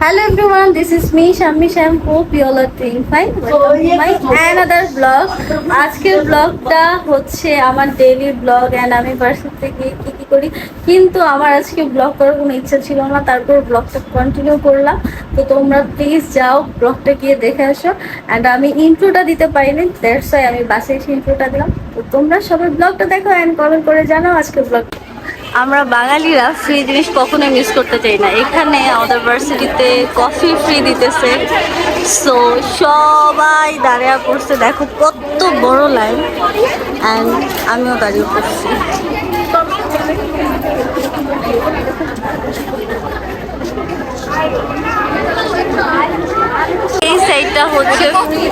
This is me, Shammi Sham. Hope you all are doing fine. Welcome to my another vlog. আজকের ব্লগটা হচ্ছে আমার daily blog and আমি ভার্সিটিতে গিয়ে কী কী করি কিন্তু আমার আজকে ব্লগ করার কোনো ইচ্ছা ছিল না, তারপর ব্লগটা কন্টিনিউ করলাম তো তোমরা প্লিজ যাও ব্লগটা গিয়ে দেখে আসো অ্যান্ড আমি ইন্ট্রোটা দিতে পারিনি দ্যাটস ওয়াই আমি বাসে এসে ইন্ট্রোটা দিলাম তো তোমরা সবাই ব্লগটা দেখো অ্যান্ড কমেন্ট করে জানাও আজকের ব্লগ আমরা বাঙালিরা ফ্রি জিনিস কখনোই মিস করতে চাই না। এখানে আমাদের ভার্সিটিতে কফি ফ্রি দিতেছে। সো সবাই দাঁড়িয়ে পড়ছে। দেখো কত বড় লাইন অ্যান্ড আমিও দাঁড়িয়ে পড়ছি। এই সাইডটা হচ্ছে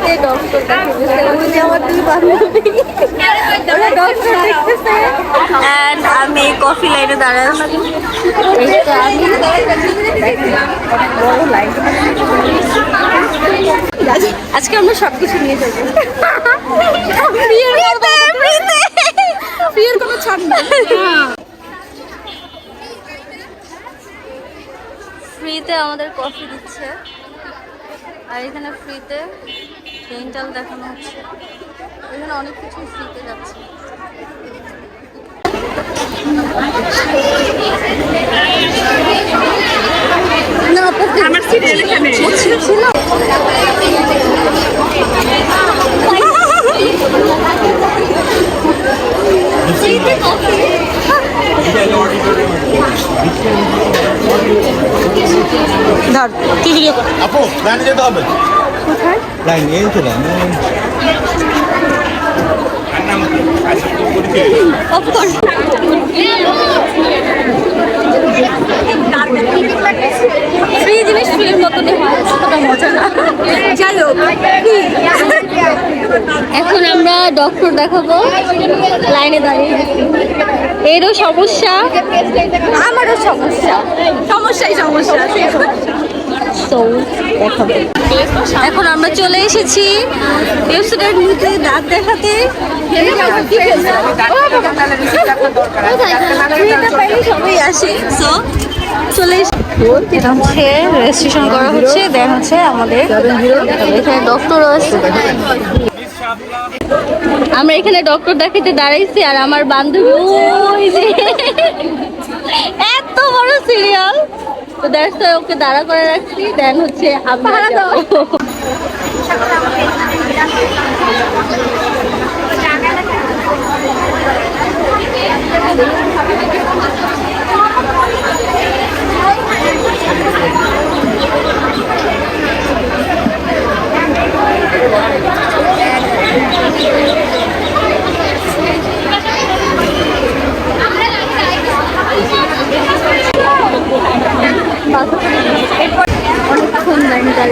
ফ্রিতে ডক্টর দেখাচ্ছে ওই যে আমার দুই বান্ধবী ওরা ডক্টর দেখতেছে। অ্যান্ড আমি কফি লাইনে দাঁড়ায় লাইন আজকে আমরা সব কিছু নিয়ে যাব। বিয়ের কোনো ছাড় না ফ্রিতে আমাদের কফি দিচ্ছে। আর এখানে ফ্রিতে ডেন্টাল দেখানো হচ্ছে। এখানে অনেক কিছু ফ্রিতে যাচ্ছে। ছিল ধর ভিডিও কর আপু লাইনে যেতে হবে। কোথায়? লাইন এই তো লাইন অফকোর্স ফ্রি জিনিস ফ্রির মতনই হয় অতটা মজা না যাই হোক এখন আমরা ডক্টর দেখাবো লাইনে দাঁড়িয়ে। এরও সমস্যা? আমারও সমস্যা। সমস্যাই সমস্যা। দেখাবো এখন আমরা চলে এসেছি দাঁত দেখাতে। সবাই আসে। সো চলে এসে এটা হচ্ছে রেজিস্ট্রেশন করা হচ্ছে দেন হচ্ছে আমাদের। এখানে ডক্টরও আছে। আমরা এখানে ডক্টর দেখাতে দাঁড়াইছি আর আমার বান্ধবী এত বড় সিরিয়াল তো দ্যাটস ওকে দাঁড়া করে রাখছি। দেন হচ্ছে আমরা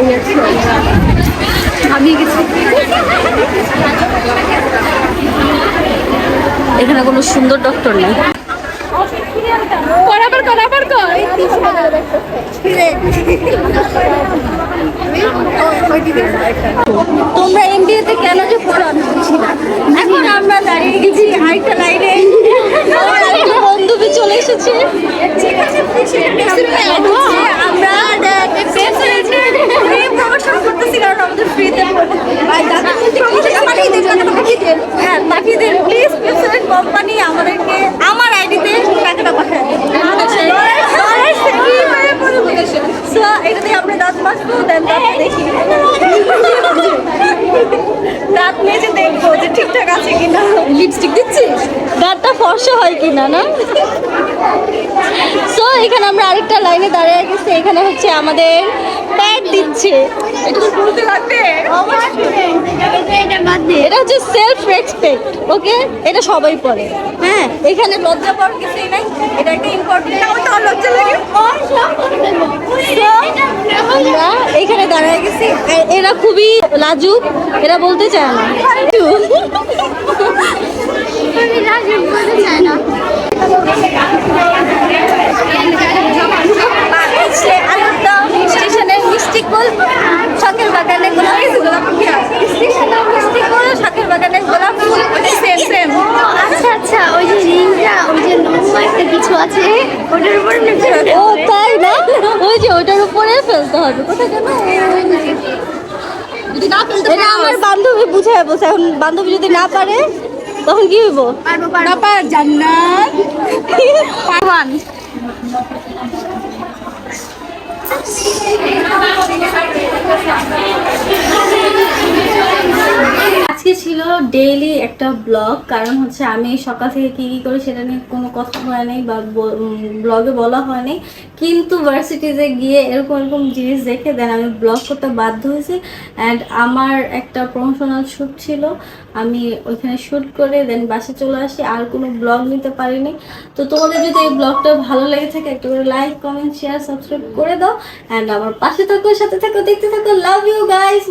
গেছি এখানে কোনো সুন্দর ডক্টর নেই। বরাবর বরাবর তোমরা এমবিএ তে কেন যে পড়ো আমি বুঝি না এখন আমরা দাঁড়িয়ে গেছি আরেকটা লাইনে আমার আরেকটা বান্ধবী চলে এসেছে ঠিক আছে আমরা প্রমোশন করতেছি কারণ আমাদের ফ্রিতে হ্যাঁ পাঠিয়ে দিন প্লিজ প্রেসিডেন্ট কোম্পানি আমাদেরকে আমার আইডিতে টাকাটা পাঠায় সো আপনি দাঁত মাজবো দেন দাঁত দেখি। দাঁত মেজে দেখব যে ঠিকঠাক আছে কিনা। লিপস্টিক দিচ্ছিস? দাঁতটা ফর্সা হয় কিনা না? এখানে আমরা আরেকটা লাইনে দাঁড়িয়ে গেছি এখানে হচ্ছে আমাদের প্যাড দিচ্ছে। এটা বলতে হচ্ছে সেলফ রেসপেক্ট ওকে এটা সবাই পড়ে। হ্যাঁ এখানে লজ্জা পাওয়ার কিছুই নাই এটা একটা ইম্পর্টেন্ট লজ্জা লাগে? আমরা এখানে দাঁড়ায় গেছি। এরা খুবই লাজুক এরা বলতে চায় না। সে আছে? ওটার উপর ও তাই না? ওই যে ওইটার উপরে ফেলতে হবে। কোথায় কেন যদি না ফেলতে এটা আমার বান্ধবী বুঝাই বলছে এখন বান্ধবী যদি না পারে তখন কি হইব? পারব পারব। পারব জান্নাত। পারবান। ছিল ডেইলি একটা ব্লগ কারণ হচ্ছে আমি সকাল থেকে কি কি করি সেটা নিয়ে কোনো কথা হয় নাই বা ব্লগে বলা হয় নাই। কিন্তু ভার্সিটিতে গিয়ে এরকম এরকম জিনিস দেখে দেন আমি ব্লগ করতে বাধ্য হয়েছি। অ্যান্ড আমার একটা প্রমোশনাল শ্যুট ছিল, আমি ওইখানে শ্যুট করে দেন বাসে চলে আসি, আর কোনো ব্লগ নিতে পারিনি তো তোমাদের যদি এই ব্লগটা ভালো লেগে থাকে, একটু করে লাইক কমেন্ট শেয়ার সাবস্ক্রাইব করে দাও। অ্যান্ড আমার পাশে থাকো, সাথে থাকো, দেখতে থাকো লাভ ইউ গাইস